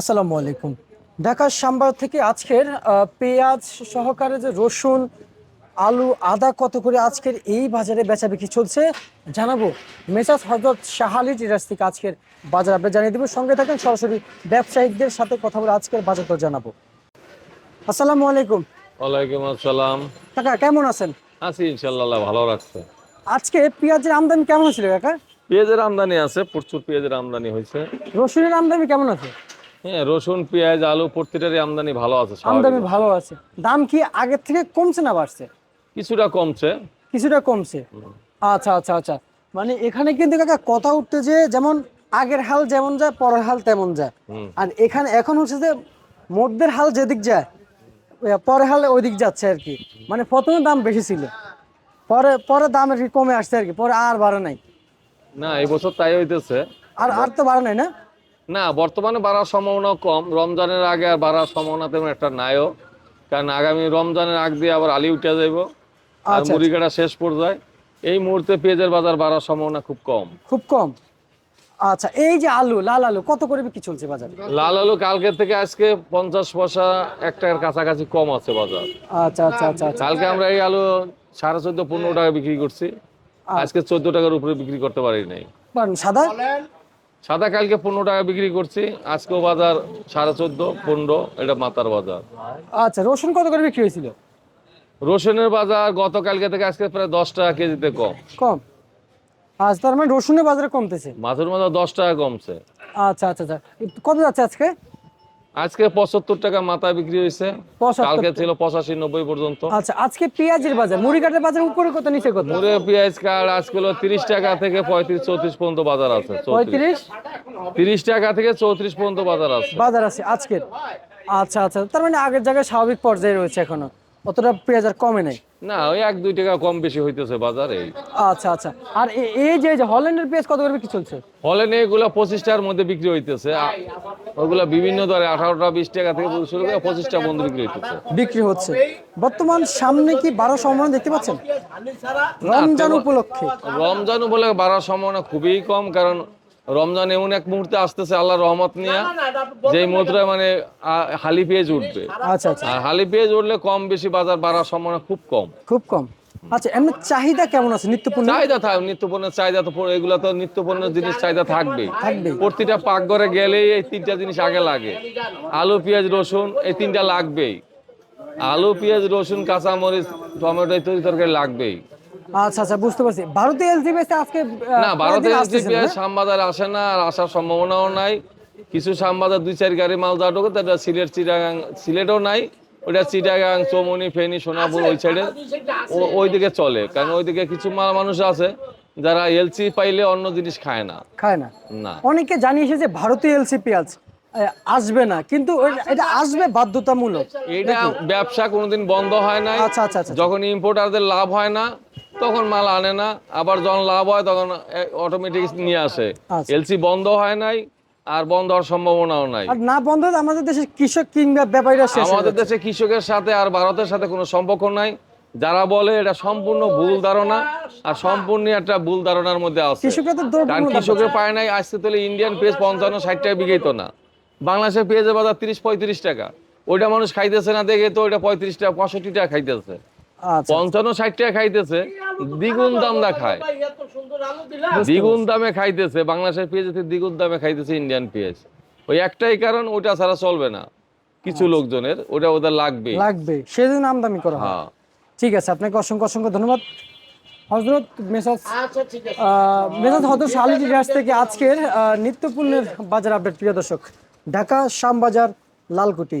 আসসালামু আলাইকুম। ঢাকার সাম্বার থেকে আজকের পেঁয়াজ সহকারে যে রসুন আলু আদা কত করে আজকের এই বাজারে বেচা বিক্রি চলছে জানাব মেসাজ হজরত শাহালি টিরাস থেকে আজকের বাজার আপনি জানিয়ে দেবো। সঙ্গে থাকেন সরাসরি ব্যবসায়িকদের সাথে কথা বলে আজকের বাজার দর জানাব। আসসালামু আলাইকুম। ওয়ালাইকুম আসসালাম। কাকা কেমন আছেন? আছি ইনশাল্লাহ ভালো রাখছে আজকে পেঁয়াজের আমদানি কেমন হয়েছিল কাকা? পেঁয়াজের আমদানি আছে প্রচুর পেঁয়াজের আমদানি হয়েছে। রসুনের আমদানি কেমন আছে? হ্যাঁ রসুন পেঁয়াজ আলু প্রতিটারই আমদানি ভালো আছে আমদানি ভালো আছে। দাম কি আগের থেকে কমছে না বাড়ছে? কিছুটা কমছে। কিছুটা কমছে। আচ্ছা আচ্ছা আচ্ছা। মানে এখানে কিন্তু কাকা কথা উঠতে যে যেমন আগের হাল যেমন যায় পরের হাল তেমন যায়। আর এখানে এখন হচ্ছে যে মধ্যের হাল যেদিক যায় পরের হাল ওই দিক যাচ্ছে আর কি। মানে প্রথমে দাম বেশি ছিল। পরে পরে দাম আর কি কমে আসছে আর কি। পরে আর বাড়ে নাই। না এই বছর তাই হইতেছে। আর আর তো বাড়ে নাই না? না বর্তমানে বাড়ার সম্ভাবনা কম। রমজানের আগে আর বাড়ার সম্ভাবনা তেমন একটা নাইও। কারণ আগামী রমজানের আগ দিয়ে আবার আলি উঠে যাইব। আর আচ্ছা, মুড়ি কাটা শেষ পর্যায়ে। এই মুহূর্তে পেঁয়াজের বাজার বাড়ার সম্ভাবনা খুব কম। খুব কম? আচ্ছা এই যে আলু লাল আলু কত করে বিক্রি চলছে বাজারে? লাল আলু কালকে থেকে আজকে পঞ্চাশ পয়সা এক টাকার কাছাকাছি কম আছে বাজার। আচ্ছা আচ্ছা আচ্ছা আচ্ছা। কালকে আমরা এই আলু সাড়ে চোদ্দ পনেরো টাকা বিক্রি করছি। আজকে চোদ্দ টাকার উপরে বিক্রি করতে পারি নাই। সাদা? সাদা কালকে পনেরো টাকা বিক্রি করছি আজকেও বাজার সাড়ে চোদ্দ পনেরো এটা মাতার বাজার। আচ্ছা রসুন কত করে বিক্রি হয়েছিল? রসুনের বাজার গতকালকে থেকে আজকে প্রায় দশ টাকা কেজিতে কম। কম? আজ তার মানে রসুনের বাজারে কমতেছে। মাছের বাজার দশ টাকা কমছে। আচ্ছা আচ্ছা আচ্ছা। কত যাচ্ছে আজকে? আজকে পঁচাত্তর টাকা মাথা বিক্রি হয়েছে। কালকে ছিল পঁচাশি নব্বই পর্যন্ত। আচ্ছা আজকে পেঁয়াজের বাজার মুড়ি কাঠের বাজার উপরে কত নিচে কত? মুড়ে পেঁয়াজ কাল আজকে হলো তিরিশ টাকা থেকে পঁয়ত্রিশ চৌত্রিশ পর্যন্ত বাজার আছে পঁয়ত্রিশ? তিরিশ টাকা থেকে চৌত্রিশ পর্যন্ত বাজার আছে। বাজার আছে আজকে আচ্ছা আচ্ছা তার মানে আগের জায়গায় স্বাভাবিক পর্যায়ে রয়েছে এখনও। অতটা পেঁয়াজ আর কমে নাই? না ওই এক দুই টাকা কম বেশি হইতেছে বাজারে। আচ্ছা আচ্ছা। আর এই যে এই যে হল্যান্ডের পেঁয়াজ কত করে বিক্রি চলছে? ফলে এগুলো পঁচিশটার মধ্যে বিক্রি হইতেছে। ওগুলা বিভিন্ন দরে আঠারোটা বিশ টাকা থেকে শুরু করে পঁচিশটা বন্ধ বিক্রি হইতেছে। বিক্রি হচ্ছে। বর্তমান সামনে কি বারো সম্মান দেখতে পাচ্ছেন? রমজান উপলক্ষে। রমজান উপলক্ষে বাড়ার সম্ভাবনা খুবই কম কারণ রমজান এমন এক মুহূর্তে আসতেছে আল্লাহ রহমত নিয়ে যে মুহূর্তে মানে হালি পেঁয়াজ উঠবে। আচ্ছা আচ্ছা আর হালি পেঁয়াজ উঠলে কম বেশি বাজার বাড়ার সম্ভাবনা খুব কম। খুব কম। আচ্ছা এমনি চাহিদা কেমন আছে? নিত্যপূর্ণ চাহিদা থাক নিত্য পণ্যের চাহিদা তো এগুলো তো নিত্য পণ্যের জিনিস চাহিদা থাকবে থাকবে প্রতিটা পাকঘরে গেলেই এই তিনটা জিনিস আগে লাগে। আলু পেঁয়াজ রসুন এই তিনটা লাগবেই। আলু পেঁয়াজ রসুন কাঁচামরিচ টমেটো ইত্যাদি তরকারি লাগবেই। আচ্ছা আচ্ছা বুঝতে পারছি। ভারতীয় এলসিবিএস আজকে না পেঁয়াজ না? শ্যামবাজার আসে না আর আসার সম্ভাবনাও নাই। কিছু শ্যামবাজার দুই চার গাড়ি মাল যাওয়া ঢোকে সিলেট চিটাগাং সিলেটও নাই ওটা চিটাগাং চৌমনি ফেনী সোনাপুর ওই সাইডে ওইদিকে চলে। কারণ ওইদিকে কিছু মাল মানুষ আছে যারা এলসি পাইলে অন্য জিনিস খায় না। খায় না। না। অনেকে জানিয়েছে যে ভারতীয় এলসি পেঁয়াজ আসবে না। কিন্তু এটা আসবে বাধ্যতামূলক। এটা ব্যবসা কোনোদিন বন্ধ হয় না আচ্ছা আচ্ছা আচ্ছা যখন ইম্পোর্টারদের লাভ হয় না তখন মাল আনে না আবার যখন লাভ হয় তখন অটোমেটিক নিয়ে আসে। আচ্ছা। এলসি বন্ধ হয় নাই আর বন্ধ হওয়ার সম্ভাবনাও নাই। আর না বন্ধ আমাদের দেশের কৃষক কিংবা ব্যাপারীরা আমাদের দেশে কৃষকের সাথে আর ভারতের সাথে কোনো সম্পর্ক নাই। যারা বলে এটা সম্পূর্ণ ভুল ধারণা আর সম্পূর্ণ একটা ভুল ধারণার মধ্যে আছে। কৃষকরা কারণ পায় নাই আসতে তাহলে ইন্ডিয়ান পেঁয়াজ পঞ্চান্ন ষাট টাকা বিঘেই তো না। বাংলাদেশের পেঁয়াজের বাজার তিরিশ পঁয়ত্রিশ টাকা। ওইটা মানুষ খাইতেছে না দেখে তো ওইটা পঁয়ত্রিশ টাকা পঁয়ষট্টি টাকা খাইতেছে। পঞ্চান্ন ষাট টাকা খাইতেছে দ্বিগুণ দাম দা খায়। দ্বিগুণ দামে খাইতেছে বাংলাদেশের পেঁয়াজ দ্বিগুণ দামে খাইতেছে ইন্ডিয়ান পেঁয়াজ। ওই একটাই কারণ ওটা ছাড়া চলবে না। কিছু লোকজনের ওটা ওদের লাগবে। লাগবে সেজন্য আমদানি করা হয়। হ্যাঁ। ঠিক আছে আপনাকে অসংখ্য অসংখ্য ধন্যবাদ। হজরত মেসাজ মেসাজ হজরত শালি রিয়াজ থেকে আজকের আহ, নিত্যপণ্যের বাজার আপডেট। প্রিয় দর্শক ঢাকা শ্যামবাজার লালকুটি